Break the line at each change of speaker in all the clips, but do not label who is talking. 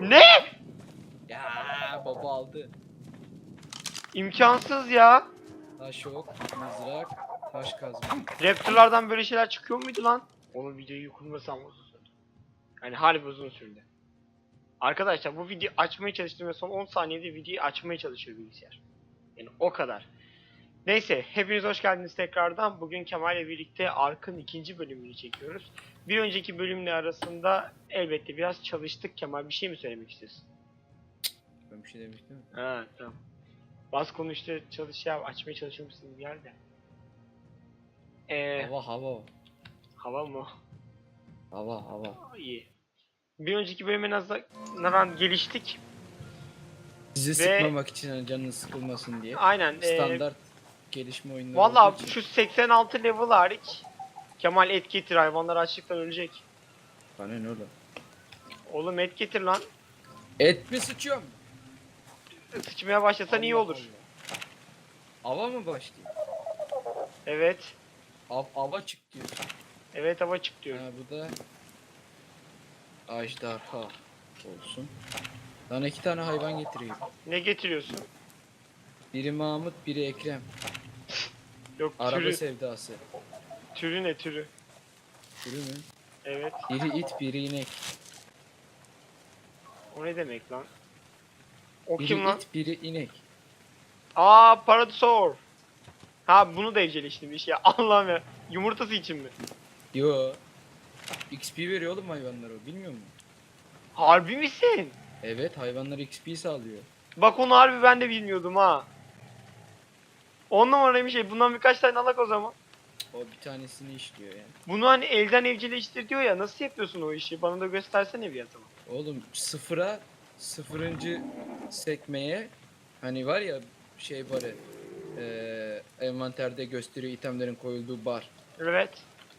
Ne?
Ya baba aldı.
İmkansız ya.
Taş ok, mızrak, taş kazma.
Raptorlardan böyle şeyler çıkıyor muydu lan? Onu videoyu kurmasam uzun sürdü. Yani harbi uzun sürdü. Arkadaşlar bu videoyu açmaya çalıştım ve son 10 saniyede videoyu açmaya çalışıyor bilgisayar. Yani o kadar. Neyse hepiniz hoş geldiniz tekrardan. Bugün Kemal ile birlikte Ark'ın ikinci bölümünü çekiyoruz. Bir önceki bölümle arasında elbette biraz çalıştık. Kemal bir şey mi söylemek istiyorsun?
Ben bir şey demiştim mi?
Ha tamam. Bas konuştu çalış ya açmaya çalışıyormuşsun bir yerde. Eee
Hava hava.
hava mı?
Hava hava.
İyi. Bir önceki bölüme nazaran geliştik.
Sizi
Ve-
sıkmamak için hani canınız sıkılmasın diye.
Aynen. eee
Standart gelişme oyunları
Valla
olduğu için.
şu 86 level hariç Kemal et getir hayvanlar açlıktan ölecek.
Bana ne oğlum?
Oğlum et getir lan.
Et mi sıçıyorum?
Sıçmaya başlasan iyi
Allah
olur.
Allah. Ava mı başlıyor?
Evet.
Av, ava çık diyor.
Evet hava çık diyor.
Ha bu da Ajdarha olsun. Sana iki tane hayvan getireyim.
Ne getiriyorsun?
Biri Mahmut, biri Ekrem.
Yok
Araba
türü.
sevdası.
Türü ne türü?
Biri mi?
Evet.
Biri it, biri inek.
O ne demek lan? O
Biri
kim lan?
it, biri inek.
Aa Parasaur. Ha bunu da evcilleştirmiş ya. Allah'ım ya. Yumurtası için mi?
Yo. XP veriyor oğlum hayvanlara o, bilmiyor musun?
Harbi misin?
Evet hayvanlar XP sağlıyor.
Bak onu harbi ben de bilmiyordum ha. On numaraymış şey. Bundan birkaç tane alak o zaman.
O bir tanesini işliyor yani.
Bunu hani elden evcilleştir diyor ya. Nasıl yapıyorsun o işi? Bana da göstersene bir zaman.
Oğlum sıfıra sıfırıncı sekmeye hani var ya şey barı eee envanterde gösteriyor itemlerin koyulduğu bar.
Evet.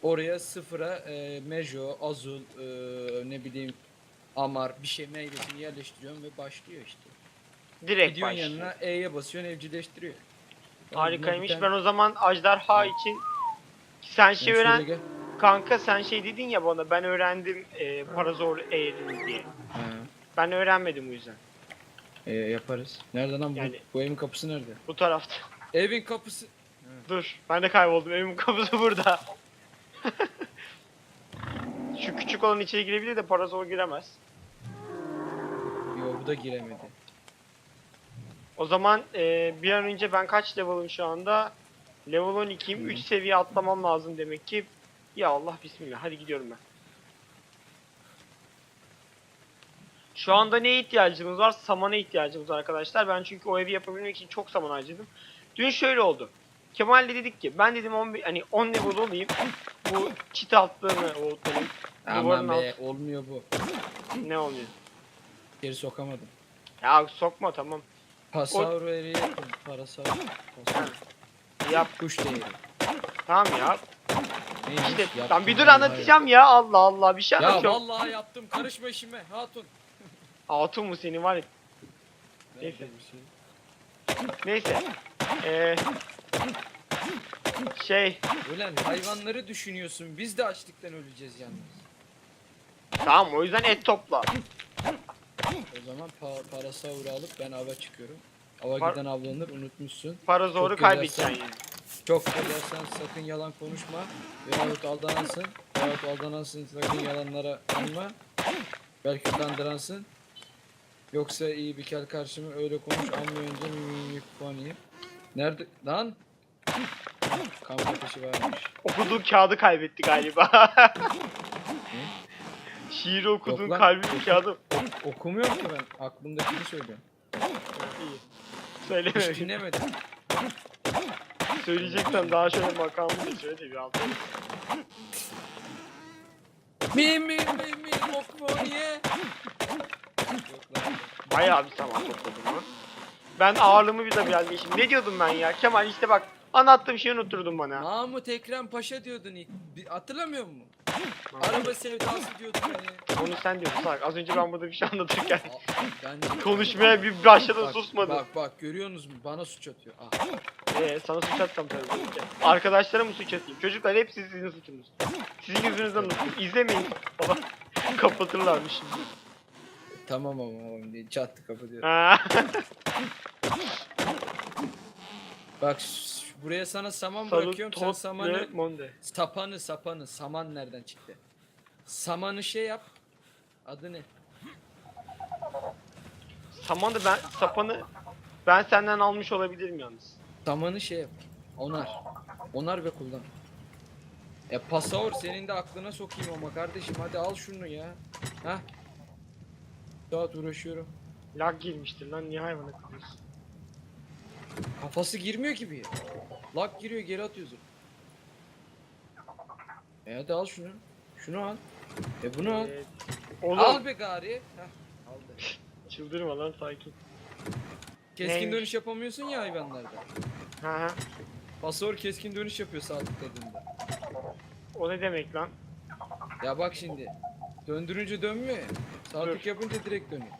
Oraya sıfıra eee Mejo, Azul, eee, ne bileyim Amar bir şey meyvesini yerleştiriyorsun ve başlıyor işte.
Direkt
Gidiyorsun
başlıyor.
yanına E'ye basıyorsun evcilleştiriyor.
Harikaymış. Ben o zaman Ajdarha için sen şey öğren kanka sen şey dedin ya bana ben öğrendim e, Parazor eğrimi diye.
Ha,
Ben öğrenmedim o yüzden.
e, yaparız. Nerede lan bu?
Yani-
Bu evin kapısı nerede?
Bu tarafta.
Evin kapısı.
Dur. Ben de kayboldum. Evimin kapısı burada. Şu küçük olan içeri girebilir de Parazor giremez.
Yo bu da giremedi.
O zaman e, bir an önce ben kaç level'ım şu anda? Level 12'yim. 3 seviye atlamam lazım demek ki. Ya Allah bismillah. Hadi gidiyorum ben. Şu anda neye ihtiyacımız var? Samana ihtiyacımız var arkadaşlar. Ben çünkü o evi yapabilmek için çok zaman harcadım. Dün şöyle oldu. Kemal'le dedik ki ben dedim 11 hani 10 level olayım. Bu çit altlarını oğutlayayım.
Aman be olmuyor bu.
Ne oluyor?
Geri sokamadım.
Ya sokma tamam.
Pasauro evi yapın. Parasauro. Pasauro.
Yap.
Kuş değeri.
Tamam ya.
Neymiş?
İşte
Yaptım,
ben bir dur
vallahi
anlatacağım ya. Allah Allah bir şey.
Ya
anlatıyorum.
vallahi yaptım. Karışma işime. Hatun.
Hatun mu seni var ya. Neyse.
Şey.
Neyse. Ee, şey
Ulan hayvanları düşünüyorsun. Biz de açlıktan öleceğiz yalnız.
tamam o yüzden et topla.
O zaman pa parasauro alıp ben ava çıkıyorum. Ava
Par-
giden avlanır unutmuşsun.
Para zoru kaybedeceksin yani.
Çok söylersen sakın yalan konuşma. Veyahut aldanansın. Veyahut aldanansın sakın yalanlara kanma. Belki kandıransın. Yoksa iyi bir kel karşıma öyle konuş anlayınca fani. Nerede lan? Kamp ateşi varmış.
Okuduğun kağıdı kaybetti galiba. Şiiri okuduğun
Yok lan.
kalbin kağıdı.
Okumuyorum ki ben. Aklımdakini söylüyorum. Hiç
Söyleme.
dinlemedim.
Söyleyeceksen daha şöyle makamlı bir söyle de bir altı.
Mi mi mi mi okmoniye. Yok lan.
Bayağı bir zaman topladım lan. Ben ağırlığımı bir de biraz değişim. Ne diyordum ben ya? Kemal işte bak anlattığım şeyi unutturdun bana.
Mahmut Ekrem Paşa diyordun ilk. Bir- Hatırlamıyor musun? Araba sevdası diyordun hani.
Onu sen diyordun salak. Az önce ben burada bir şey anlatırken
Aa, Ben
konuşmaya bir başladın
Bak,
susmadın.
Bak bak görüyorsunuz mu? Bana suç atıyor. Ah.
Ee, sana suç atsam tabii. Arkadaşlara mı suç atayım? Çocuklar hepsi sizin suçunuz. Sizin yüzünüzden unuttum. İzlemeyin. Baba kapatırlarmış şimdi.
Tamam ama oğlum diye çattı kapatıyorum.
Ha.
Bak buraya sana saman
Salı,
bırakıyorum. Sen samanı
monde.
sapanı sapanı saman nereden çıktı? Samanı şey yap. Adı ne?
Samanı ben sapanı ben senden almış olabilirim yalnız.
Samanı şey yap. Onar. Onar ve kullan. E pasaor senin de aklına sokayım ama kardeşim hadi al şunu ya. Ha? Saat uğraşıyorum.
Lag girmiştir lan niye hayvana kılıyorsun?
Kafası girmiyor ki bir. Lag giriyor geri atıyorsun. E hadi al şunu. Şunu al. E bunu al.
Ee, oğlum
Al be gari. Heh,
çıldırma lan sakin.
Keskin
Neymiş?
dönüş yapamıyorsun ya hayvanlarda.
Ha ha.
Pasör keskin dönüş yapıyor sağ tıkladığında.
O ne demek lan?
Ya bak şimdi. Döndürünce dönmüyor ya. Sağ
Dur.
tık yapınca direkt dönüyor.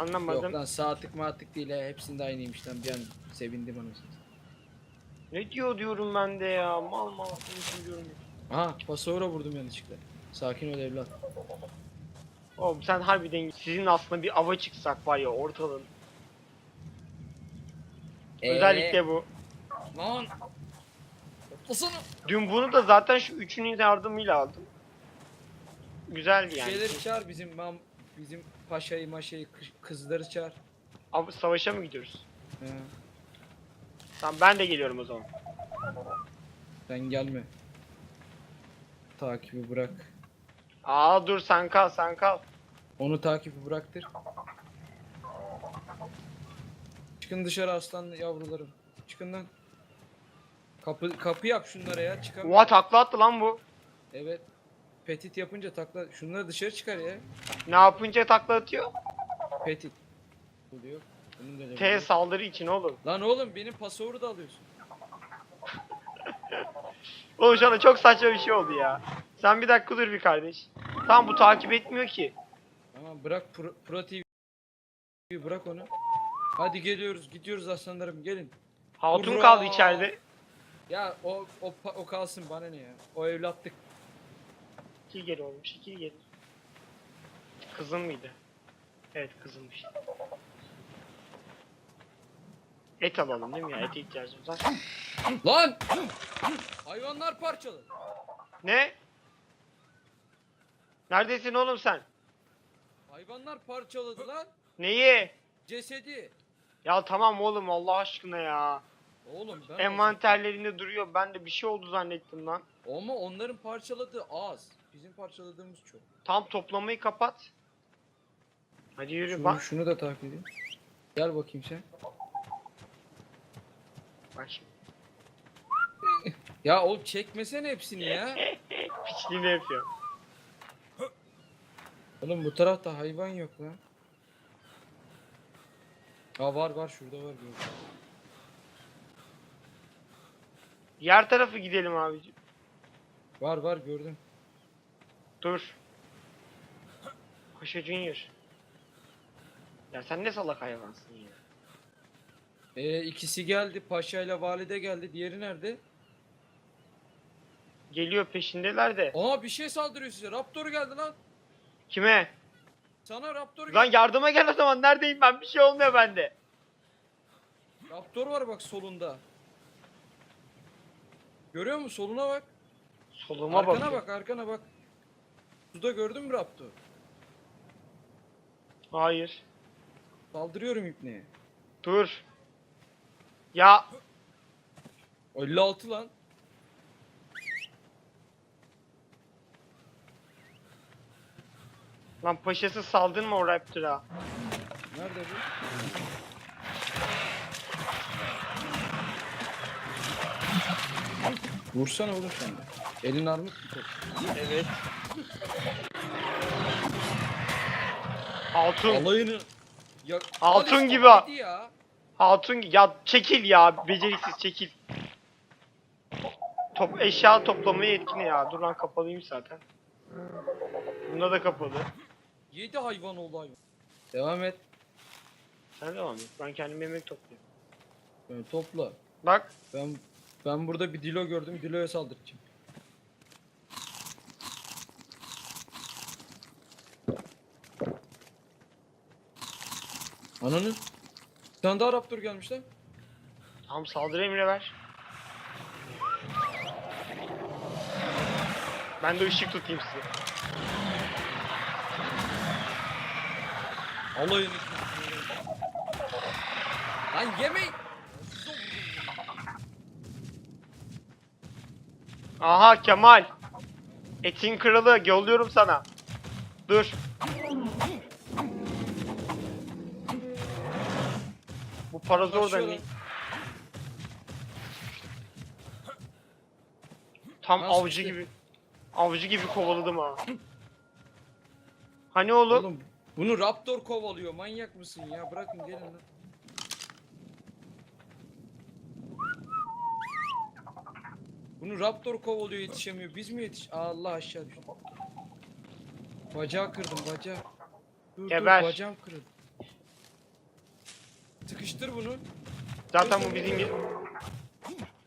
Anlamadım.
Yok lan mağ tık değil he. Hepsinde aynıymış lan. Bir an sevindim anasını.
Ne diyor diyorum ben de ya. Mal mal konuşuyorum.
Aha pasora vurdum yanlışlıkla. Sakin ol evlat.
Oğlum sen harbiden sizin aslında bir ava çıksak var ya ortalığın.
Ee,
Özellikle bu.
Lan. Toplasana.
Dün bunu da zaten şu üçünün yardımıyla aldım. Güzeldi yani.
Şeyleri çağır bizim mam bizim paşayı maşayı kız- kızları çağır.
Abi savaşa mı gidiyoruz?
He,
Tamam ben de geliyorum o zaman.
sen gelme. Takibi bırak.
Aa dur sen kal sen kal.
Onu takibi bıraktır. Çıkın dışarı aslan yavrularım. Çıkın lan. Kapı kapı yap şunlara ya çıkamıyor.
Oha takla attı lan bu.
Evet. Petit yapınca takla şunları dışarı çıkar ya.
Ne yapınca takla atıyor?
Petit. Oluyor. Bunun da
T saldırı için oğlum.
Lan oğlum benim pasoru da alıyorsun.
Oğlum şu anda çok saçma bir şey oldu ya. Sen bir dakika dur bir kardeş. Tamam bu takip etmiyor ki.
Tamam bırak Pro, Pro TV bırak onu. Hadi geliyoruz gidiyoruz aslanlarım gelin.
Hatun
Hurra!
kaldı içeride.
Ya o o pa- o kalsın bana ne ya. O evlatlık.
Çekil geri oğlum çekil geri. Kızın mıydı? Evet kızılmış. Et alalım değil mi ya? Ete ihtiyacımız var.
Lan! Hayvanlar parçalı.
Ne? Neredesin oğlum sen?
Hayvanlar parçaladı lan.
Neyi?
Cesedi.
Ya tamam oğlum Allah aşkına ya.
Oğlum ben
Envanterlerinde duruyor. Ben de bir şey oldu zannettim lan.
Ama onların parçaladığı az. Bizim parçaladığımız çok.
Tam toplamayı kapat. Hadi yürü
Şunu,
bak.
şunu da takip edeyim. Gel bakayım sen.
Bak şimdi.
Ya oğlum çekmesene hepsini ya.
Piçliğini yapıyor.
Oğlum bu tarafta hayvan yok lan. Ha var var şurada var gördüm.
Diğer tarafı gidelim abicim.
Var var gördüm.
Dur. Paşa Junior. Ya sen ne salak hayvansın ya.
Ee, ikisi geldi. Paşa ile valide geldi. Diğeri nerede?
Geliyor peşindeler de.
Aa bir şey saldırıyor size. Raptor geldi lan.
Kime?
Sana Raptor
Lan
geldi.
yardıma gel o zaman. Neredeyim ben? Bir şey olmuyor bende.
Raptor var bak solunda. Görüyor musun? Soluna bak.
Soluma
arkana
bakıyor.
bak arkana bak. Suda gördün mü Raptor?
Hayır.
Saldırıyorum ipneye.
Dur. Ya
56 lan.
lan paşası saldırma o Raptor'a.
Nerede bu? Vursana oğlum sen de. Elin armut mu?
Evet. Hatun.
Alayını. Ya,
Altın gibi
ya.
Hatun ya çekil ya beceriksiz çekil. Top eşya toplamaya yetkin ya. Dur lan kapalıymış zaten. Bunda da kapalı.
7 hayvan oldu hayvan. Devam et.
Sen devam et. Ben kendim yemek topluyorum.
Yani topla.
Bak
Ben ben burada bir dilo gördüm. Dilo'ya saldıracağım. Ananı. Bir tane daha raptor gelmiş lan.
Tamam saldırı emri ver. Ben de ışık tutayım size.
Alayını. Lan yemeyin.
Aha Kemal. Etin kralı yolluyorum sana. Dur. Bu parazor da
Başlıyor
ne?
lan.
Tam
Nasıl
avcı
işte?
gibi. Avcı gibi kovaladım ha. Hani oğlum?
Oğlum bunu raptor kovalıyor. Manyak mısın ya? Bırakın gelin lan. Bunu raptor kovalıyor yetişemiyor. Biz mi yetiş? Allah aşağı düştü. Bacağı kırdım bacağı. Dur
Geber.
dur bacağım kırıldı. Sıkıştır bunu.
Zaten bu bizim.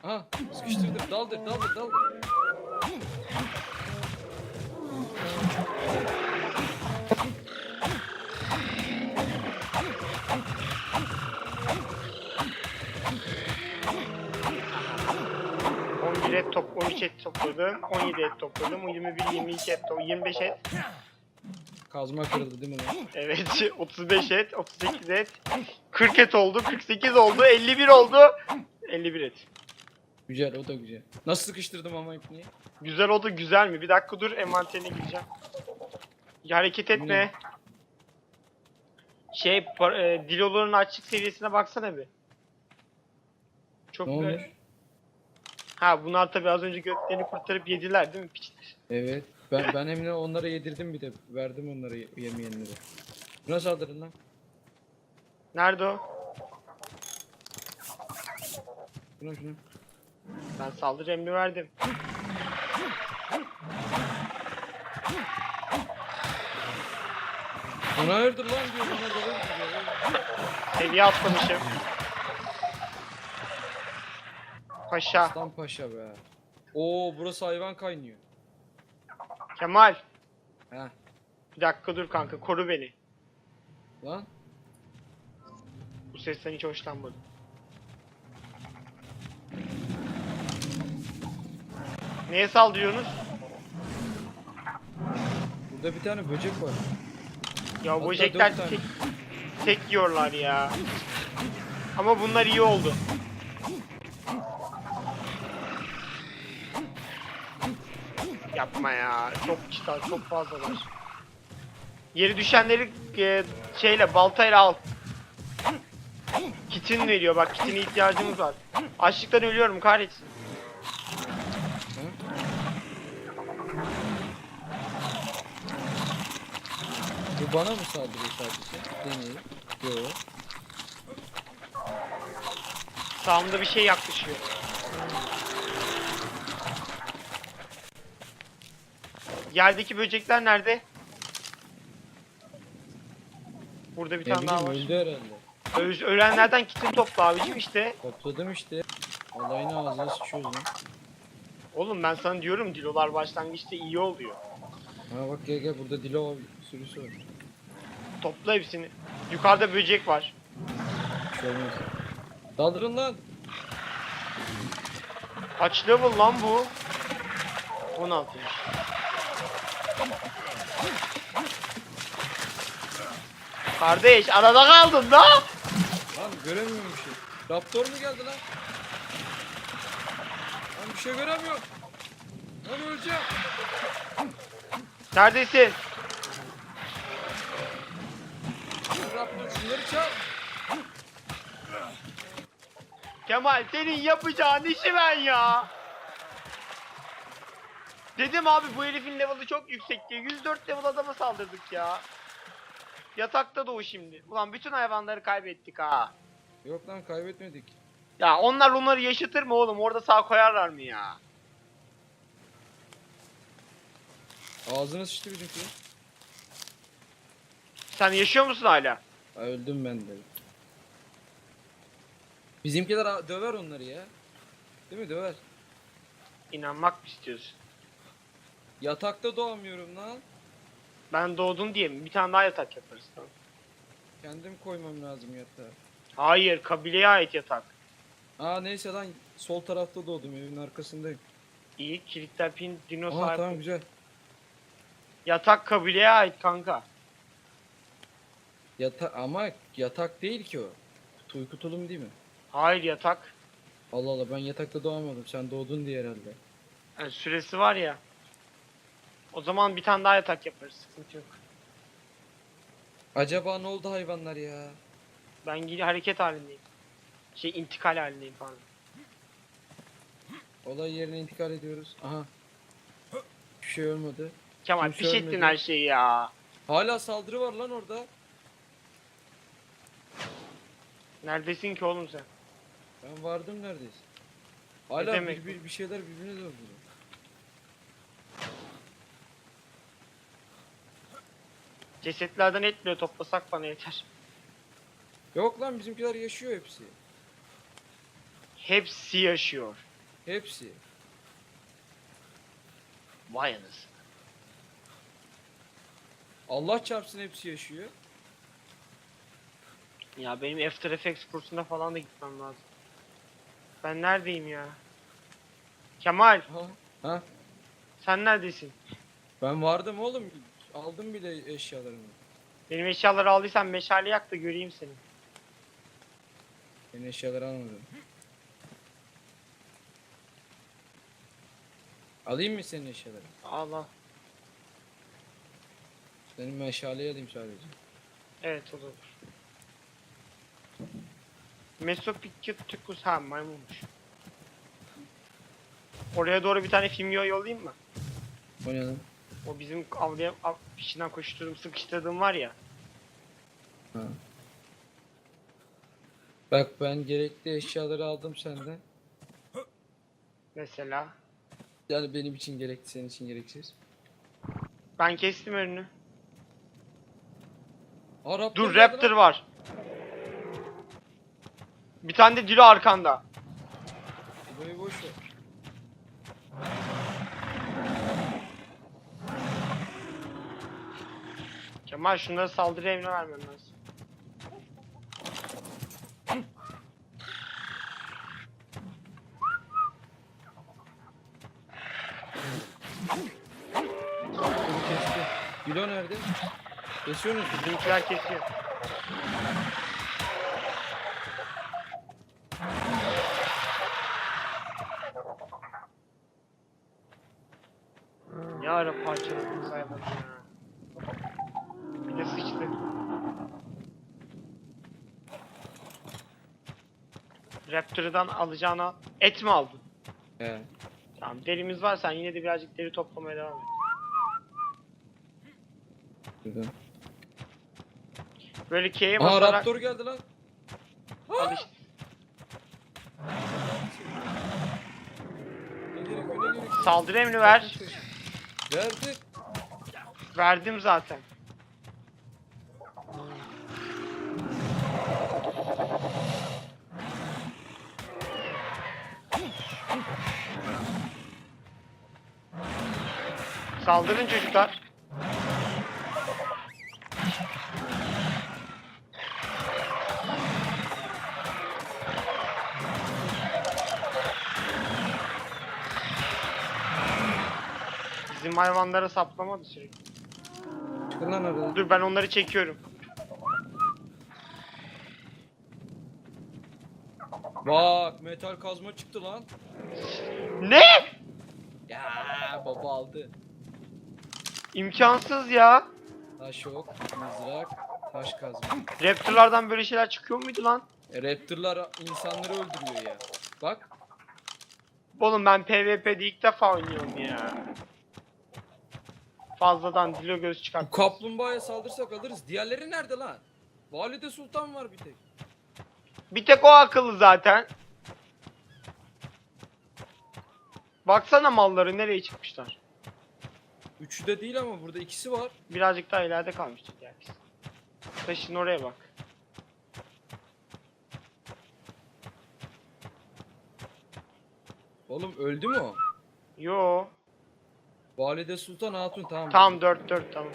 Aha sıkıştırdım. Daldır daldır daldır.
et top, 13 et topladım, 17 et topladım, 21, 22 et topladım, 25 et,
Kazma kırıldı değil mi lan?
evet 35 et, 38 et, 40 et oldu, 48 oldu, 51 oldu, 51 et.
Güzel o da güzel. Nasıl sıkıştırdım ama ipneyi?
Güzel oldu, güzel mi? Bir dakika dur, envanterine gireceğim. Ya hareket etme. Şey, par- e, diloların açlık seviyesine baksana bir. Çok
Ne olmuş?
Ha bunlar tabii az önce göklerini kurtarıp yediler değil mi piçler?
Evet. Ben ben hem de onlara yedirdim bir de. Verdim onlara ye- yemeyenlere. Buna saldırın lan.
Nerede o?
Şuna şuna.
Ben saldırı emri verdim.
Ona hayırdır lan diyor. Bana da diyor.
Seviye atlamışım. Paşa.
Aslan paşa be. Oo burası hayvan kaynıyor.
Kemal.
Heh.
Bir dakika dur kanka koru beni.
Lan.
Bu sesten hiç hoşlanmadım. Neye saldırıyorsunuz?
Burada bir tane böcek var.
Ya
Hatta
böcekler
dört tane.
tek, tek yiyorlar ya. Ama bunlar iyi oldu. Yapma ya. Çok çıkar, çok fazlalar. Yeri düşenleri e, şeyle baltayla al. Kitin veriyor bak kitine ihtiyacımız var. Açlıktan ölüyorum kahretsin.
Bu bana mı saldırıyor sadece? Deneyim. Yo.
Sağımda bir şey yaklaşıyor. Yerdeki böcekler nerede? Burada bir
Ne
tane daha
bileyim
var.
öldü herhalde.
Ö- ölenlerden kitin topla abicim işte.
Topladım işte. Alayını ağzına sıçıyoruz lan.
Oğlum ben sana diyorum dilolar başlangıçta iyi oluyor.
Ha bak gel gel burada dilo sürüsü var.
Topla hepsini. Yukarıda böcek var.
Bir şey olmaz. Daldırın lan.
Kaç level lan bu? 16. Kardeş arada kaldın da.
Lan göremiyorum bir şey. Raptor mu geldi lan? Lan bir şey göremiyorum. Lan öleceğim.
Neredesin?
Raptor şunları çal.
Kemal senin yapacağın işi ben ya. Dedim abi bu herifin level'ı çok yüksek diye. 104 level adama saldırdık ya. Yatakta da o şimdi. Ulan bütün hayvanları kaybettik ha.
Yok lan kaybetmedik.
Ya onlar onları yaşatır mı oğlum? Orada sağ koyarlar mı ya?
Ağzına sıçtı bizimki.
Sen yaşıyor musun hala?
Ha, öldüm ben de. Bizimkiler a- döver onları ya. Değil mi döver?
İnanmak mı istiyorsun?
Yatakta doğamıyorum lan.
Ben doğdum diye mi? Bir tane daha yatak yaparız tamam.
Kendim koymam lazım yatağı.
Hayır kabileye ait yatak.
Aa neyse lan sol tarafta doğdum evin arkasındayım.
İyi kilitler pin dino
Aa tamam güzel.
Yatak kabileye ait kanka.
Yata ama yatak değil ki o. Uyku tulum değil mi?
Hayır yatak.
Allah Allah ben yatakta doğamadım. Sen doğdun diye herhalde.
Yani süresi var ya. O zaman bir tane daha yatak yaparız. Sıkıntı yok.
Acaba ne oldu hayvanlar ya?
Ben gidi hareket halindeyim. Şey intikal halindeyim pardon.
Olay yerine intikal ediyoruz. Aha. Bir şey olmadı.
Kemal
Kimse
piş ettin
ölmedi.
her şeyi ya.
Hala saldırı var lan orada.
Neredesin ki oğlum sen?
Ben vardım neredeyse. Hala
demek
bir, bir, bir şeyler birbirine döndü.
Cesetlerden et bile toplasak bana yeter.
Yok lan bizimkiler yaşıyor hepsi.
Hepsi yaşıyor.
Hepsi.
Vay anasını.
Allah çarpsın hepsi yaşıyor.
Ya benim After Effects kursuna falan da gitmem lazım. Ben neredeyim ya? Kemal
Ha? Ha?
sen neredesin?
Ben vardım oğlum. Aldım bile eşyalarımı.
Benim eşyaları aldıysan meşale yak da göreyim seni.
Ben eşyaları almadım. Alayım mı senin eşyaları?
Allah.
Senin meşaleyi alayım sadece.
Evet olur. Mesopithecus ha maymunmuş. Oraya doğru bir tane filmyo yollayayım mı?
O ne lan?
O bizim avluya av, peşinden koşturduğum sıkıştırdığım var ya.
Ha. Bak ben gerekli eşyaları aldım senden.
Mesela.
Yani benim için gerekli, senin için gereksiz.
Ben kestim önünü.
Aa, Raptor
Dur
geldi
Raptor
lan.
var. Bir tane de Dilo arkanda.
Burayı boş ver.
Kemal şunları saldırı emri vermem lazım.
Gülo nerede? Kesiyor musun?
Bizimkiler kesiyor. Ne ara parçaladınız hayvanı ya. Bir de sıçtı. Raptor'dan alacağına et mi aldın?
He.
Tamam derimiz var sen yine de birazcık deri toplamaya devam et.
Şuradan.
Böyle K'ye
Aa
basarak
Raptor geldi lan.
al işte.
Ne?
Saldırı emri ver.
Verdi.
Verdim zaten. Saldırın çocuklar. Bizim hayvanlara saplamadı sürekli.
Çıkın lan aradan.
Dur ben onları çekiyorum.
Bak metal kazma çıktı lan.
Ne?
Ya baba aldı.
İmkansız ya.
Taş yok, mızrak, taş kazma.
Raptorlardan böyle şeyler çıkıyor muydu lan?
E, Raptorlar insanları öldürüyor ya. Bak.
Oğlum ben PvP'de ilk defa oynuyorum ya. Fazladan dilo göz
Bu
çıkart.
kaplumbağaya saldırsak alırız. Diğerleri nerede lan? Valide Sultan var bir tek.
Bir tek o akıllı zaten. Baksana malları nereye çıkmışlar.
Üçü de değil ama burada ikisi var.
Birazcık daha ileride kalmıştık yani. Taşın oraya bak.
Oğlum öldü mü o?
Yo.
Valide Sultan Hatun tamam.
Tamam 4 4 tamam.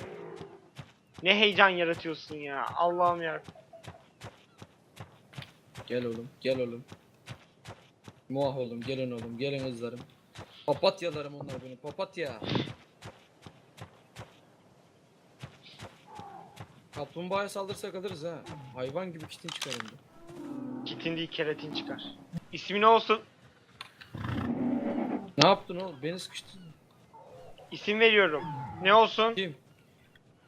Ne heyecan yaratıyorsun ya. Allah'ım ya.
Gel oğlum, gel oğlum. Muah oğlum, gelin oğlum, gelin kızlarım. Papatyalarım onlar benim, papatya. Kaplumbağaya saldırsak alırız ha. Hayvan gibi kitin çıkar de.
Kitin değil keratin çıkar. İsmi ne olsun?
Ne yaptın oğlum? Beni sıkıştırdın.
İsim veriyorum. Ne olsun?
Kim?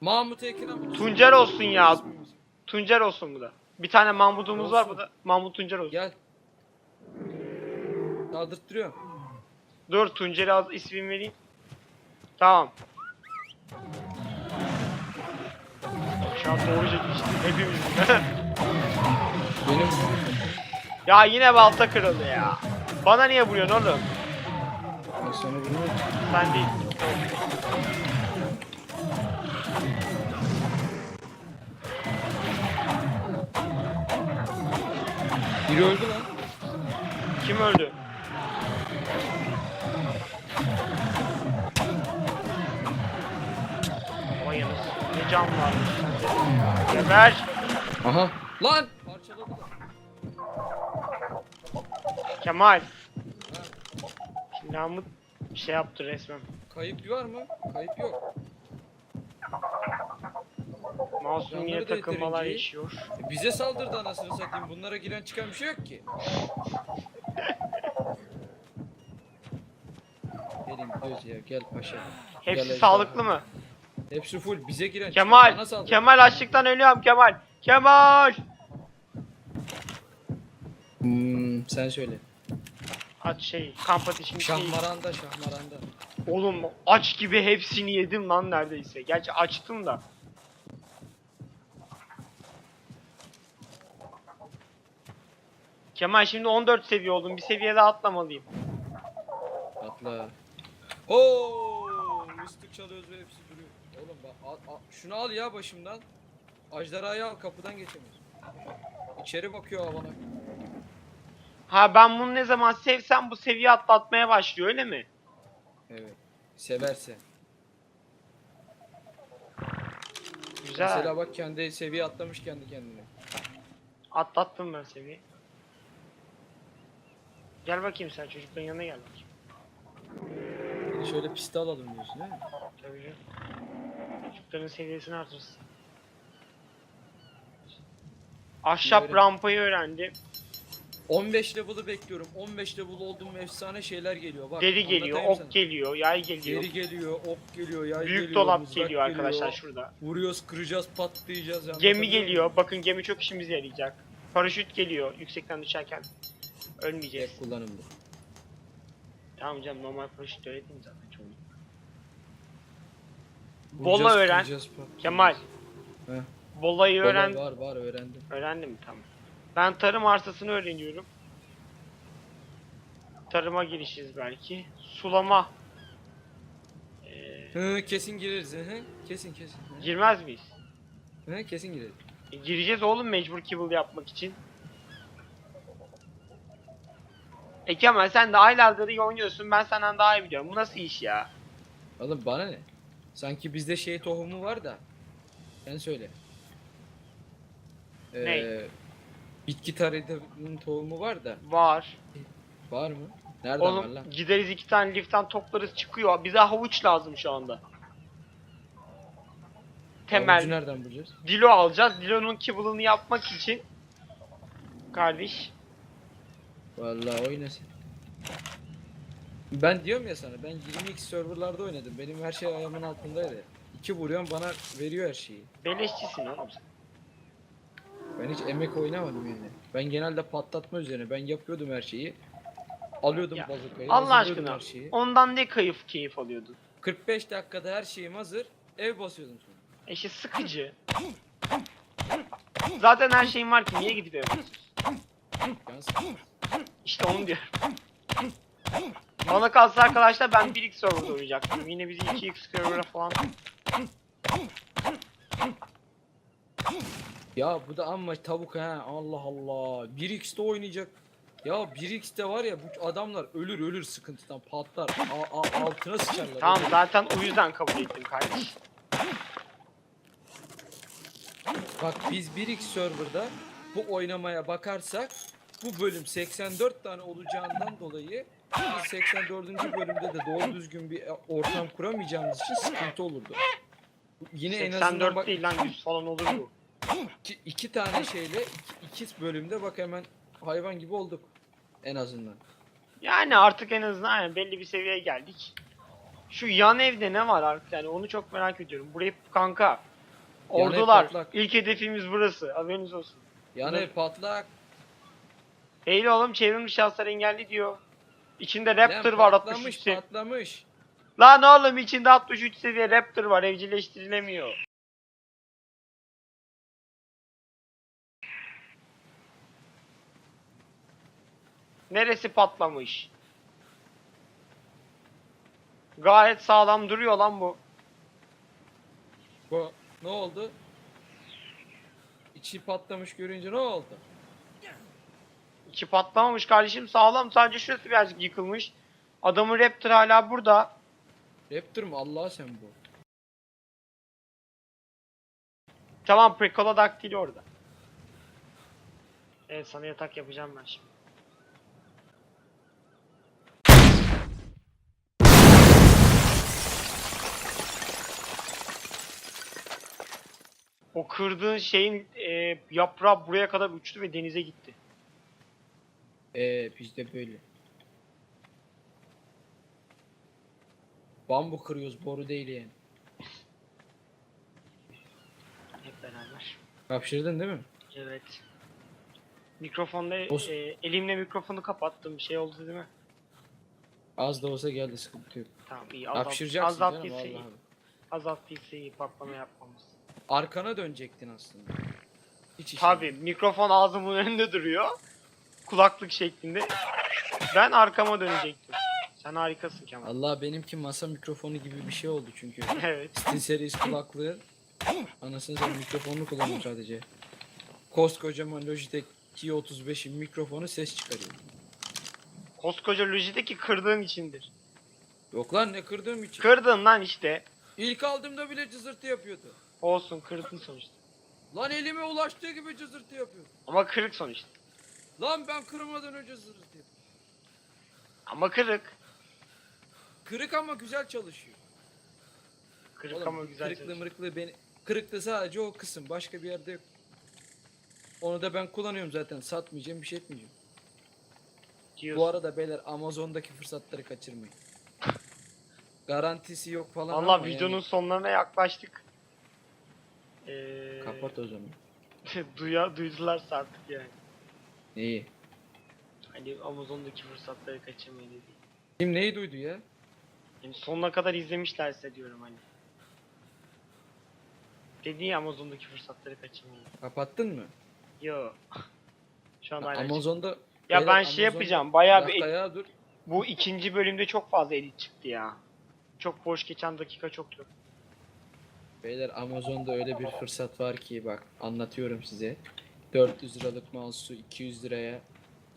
Mahmut Ekrem.
Tuncer olsun ya. Tuncer olsun bu da. Bir tane Mahmut'umuz var bu da. Mahmut Tuncer olsun.
Gel. Saldırttırıyorum.
Dur Tuncer'e az ismini vereyim. Tamam. An doğruca geçti hepimiz.
Benim
ya yine balta kırıldı ya. Bana niye vuruyorsun oğlum?
Ben sana bunu
Sen değil.
biri öldü lan.
Kim öldü? Can sende. Geber.
Aha. Lan! Parçaladı da.
Kemal. Şey yaptı resmen.
Kayıp var mı? Kayıp yok.
Masum yine
Yanları da
takılmalar
yeterince iyi.
yaşıyor.
E bize saldırdı anasını satayım. Bunlara giren çıkan bir şey yok ki. Gelin gidiyoruz ya gel paşa.
Hepsi
Gel
sağlıklı mı?
Hepsi full bize giren
Kemal. Kemal açlıktan ölüyorum Kemal. Kemal.
Hmm, sen söyle.
Aç şey kamp ateşini şey.
Şahmaranda şahmaranda.
Oğlum aç gibi hepsini yedim lan neredeyse. Gerçi açtım da. Kemal şimdi 14 seviye oldum. Bir seviye daha atlamalıyım.
Atla. Oo, ıslık çalıyoruz ve hepsi al- al- şunu al ya başımdan. Ajderayı al kapıdan geçemiyoruz. İçeri bakıyor havana.
Ha ben bunu ne zaman sevsem bu seviye atlatmaya başlıyor öyle mi?
Evet. Severse.
Güzel.
Mesela bak kendi seviye atlamış kendi kendine.
Atlattım ben seviyeyi. Gel bakayım sen çocukların yanına gel bakayım.
Şöyle piste alalım diyorsun değil mi?
Tabii canım. Çocukların seviyesini artırsın. Ahşap
öğren-
rampayı öğrendim.
15 level'ı bekliyorum. 15 level olduğum efsane şeyler geliyor. Bak,
Deri geliyor,
anlatayım
ok
sana.
geliyor, yay geliyor.
Deri geliyor, ok geliyor, yay
Büyük
geliyor,
dolap
mızrak
geliyor arkadaşlar şurada.
Vuruyoruz, kıracağız, patlayacağız.
Gemi
anlatabiliyor muyum?
geliyor. Bakın gemi çok işimize yarayacak. Paraşüt geliyor yüksekten düşerken. Ölmeyeceğiz.
Hep kullanımda.
Tamam canım normal paraşüt öyle değil mi zaten Bola öğren. Kemal.
Heh.
Bolayı
Bola
öğren.
Var var öğrendim.
Öğrendim mi? Tamam. Ben tarım arsasını öğreniyorum. Tarıma girişiz belki. Sulama. Ee,
Hı, kesin gireriz. Hı, kesin kesin. Hı.
girmez miyiz?
Hı, kesin gireriz.
E, gireceğiz oğlum mecbur kibble yapmak için. E Kemal sen de aylardır iyi oynuyorsun ben senden daha iyi biliyorum. Bu nasıl iş ya?
Oğlum bana ne? Sanki bizde şey tohumu var da. Sen söyle. Ee,
Ney?
Bitki tarihinin tohumu var da.
Var.
Var mı? Nereden var
Oğlum
lan?
gideriz iki tane liften toplarız çıkıyor. Bize havuç lazım şu anda.
Havucu
Temel.
nereden bulacağız?
Dilo alacağız. Dilo'nun kibble'ını yapmak için. Kardeş.
Vallahi oynasın. Ben diyorum ya sana ben 22 serverlarda oynadım. Benim her şey ayağımın altındaydı. İki vuruyorum bana veriyor her şeyi.
Beleşçisin oğlum sen.
Ben hiç emek oynamadım yani. Ben genelde patlatma üzerine ben yapıyordum her şeyi. Alıyordum
Ya,
bazukayı.
Allah
hazırlıyordum
aşkına.
Her şeyi.
Ondan ne keyif keyif alıyordun?
45 dakikada her şeyim hazır. Ev basıyordum sonra.
E işte sıkıcı. Zaten her şeyin var ki niye gidip eve basıyorsun?
Ben sıkıldım.
İşte onu diyorum. Bana kalsa arkadaşlar ben 1x serverda oynayacaktım. Yine bizi 2x server'a falan.
Ya bu da amma tavuk ha. Allah Allah. 1x'te oynayacak. Ya 1x'te var ya bu adamlar ölür ölür sıkıntıdan patlar. A- a- altına sıçarlar.
Tamam
Ölür.
zaten o yüzden kabul ettim kardeş.
Bak biz 1x serverda bu oynamaya bakarsak bu bölüm 84 tane olacağından dolayı 84. bölümde de doğru düzgün bir ortam kuramayacağımız için sıkıntı olurdu. Yine en azından
84
bak
değil lan 100 falan olur bu.
iki, iki tane şeyle iki, iki bölümde bak hemen hayvan gibi olduk en azından.
Yani artık en azından yani belli bir seviyeye geldik. Şu yan evde ne var artık yani onu çok merak ediyorum. Burayı kanka.
Yan ev
Ordular.
patlak.
İlk hedefimiz burası. Haberiniz olsun.
Yani
Evet.
patlak.
Eyle oğlum çevrim dışı hasar engelli diyor. İçinde
Lan
Raptor var 63
patlamış
seviye.
patlamış.
Lan oğlum içinde 63 seviye Raptor var evcilleştirilemiyor. Neresi patlamış? Gayet sağlam duruyor lan bu.
Bu ne oldu? İçi patlamış görünce ne oldu?
İçi patlamamış kardeşim sağlam sadece şurası birazcık yıkılmış. Adamın Raptor hala burada.
Raptor mu? Allah sen bu.
Tamam Prekolodaktil orada. Evet sana yatak yapacağım ben şimdi. O kırdığın şeyin e, yaprağı buraya kadar uçtu ve denize gitti.
Ee bizde böyle. Bambu kırıyoruz boru değil yani.
Hep beraber.
Kapşırdın değil mi?
Evet. Mikrofonda
Os-
e, elimle mikrofonu kapattım. Bir şey oldu değil mi?
Az da olsa geldi sıkıntı yok.
Tamam iyi. Azalt,
Kapşıracaksın canım
azalttıysa iyi.
vallahi.
Azalttıysa iyi. Patlama yapmamız.
Arkana dönecektin aslında. Hiç işin
Tabi mikrofon ağzımın önünde duruyor. Kulaklık şeklinde. Ben arkama dönecektim. Sen harikasın Kemal.
Allah benimki masa mikrofonu gibi bir şey oldu çünkü.
evet.
Stin Series kulaklığı anasını satayım mikrofonunu kullanıyor sadece. Koskocaman Logitech G35'in mikrofonu ses çıkarıyor.
Koskoca Logitech'i kırdığın içindir.
Yok lan ne kırdığım için.
Kırdın lan işte.
İlk aldığımda bile cızırtı yapıyordu.
Olsun kırdın sonuçta.
Lan elime ulaştığı gibi cızırtı yapıyordu.
Ama kırık sonuçta.
Lan ben kırmadan önce cızırtı yapıyordum.
Ama kırık.
Kırık ama güzel çalışıyor.
Kırık
Oğlum,
ama güzel
kırıklı
çalışıyor.
mırıklı beni kırıklı sadece o kısım başka bir yerde yok. Onu da ben kullanıyorum zaten satmayacağım bir şey etmeyeceğim.
Diyorsun.
Bu arada beyler Amazon'daki fırsatları kaçırmayın. Garantisi yok falan
Allah
ama
videonun sonlarına yaklaştık. Ee,
yani... Kapat o zaman.
duya, duydularsa artık yani.
İyi.
Hani Amazon'daki fırsatları kaçırmayın dedi.
Kim neyi duydu ya?
Yani sonuna kadar izlemişlerse diyorum hani. Dedi ya Amazon'daki fırsatları kaçırmayın.
Kapattın mı?
Yo. Şu an hala.
Amazon'da
Ya ben şey yapacağım. Bayağı bir
ya dur.
bu ikinci bölümde çok fazla edit çıktı ya. Çok boş geçen dakika çok yok.
Beyler Amazon'da öyle bir fırsat var ki bak anlatıyorum size. 400 liralık mouse'u 200 liraya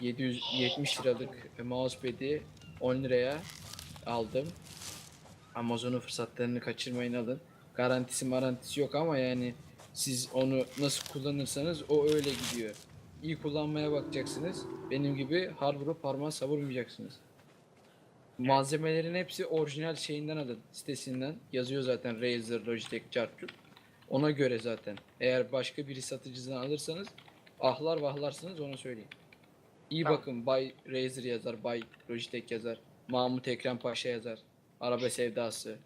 770 liralık mousepad'i 10 liraya aldım. Amazon'un fırsatlarını kaçırmayın alın. Garantisi marantisi yok ama yani siz onu nasıl kullanırsanız o öyle gidiyor. İyi kullanmaya bakacaksınız. Benim gibi har vurup parmağı savurmayacaksınız. Malzemelerin hepsi orijinal şeyinden alın. Sitesinden yazıyor zaten Razer, Logitech, Chartürk. Ona göre zaten. Eğer başka biri satıcıdan alırsanız ahlar vahlarsınız onu söyleyeyim. İyi
Tamam.
bakın Bay Razer yazar, Bay Logitech yazar, Mahmut Ekrem Paşa yazar. Araba sevdası.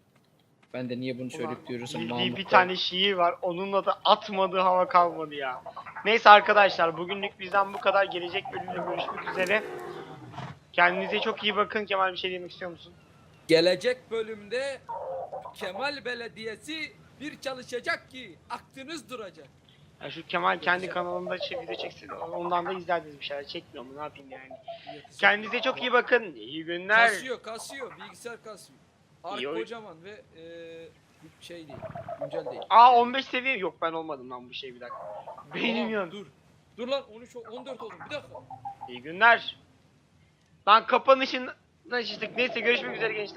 Ben de niye bunu söyleyip diyorsam Mahmut
bir
Kol-
tane şiir var. Onunla da atmadığı hava kalmadı ya. Neyse arkadaşlar bugünlük bizden bu kadar. Gelecek bölümde görüşmek üzere. Kendinize çok iyi bakın. Kemal bir şey demek istiyor musun?
Gelecek bölümde Kemal Belediyesi bir çalışacak ki aklınız duracak.
Ya şu Kemal kendi kanalında şey video çeksin. Ondan da izlerdiniz bir şeyler. Çekmiyor mu? Ne yapayım yani? Kendinize çok iyi bakın. İyi günler.
Kasıyor, kasıyor. Bilgisayar kasıyor. Harp
İyi oy-
kocaman ve eee şey değil, güncel değil.
Aa 15 seviye yok ben olmadım lan bu şey bir dakika. Beynim yandı.
Dur. Dur lan 13 o- 14 oldum. Bir dakika.
İyi günler. Lan kapanışın. Neyse görüşmek üzere gençler.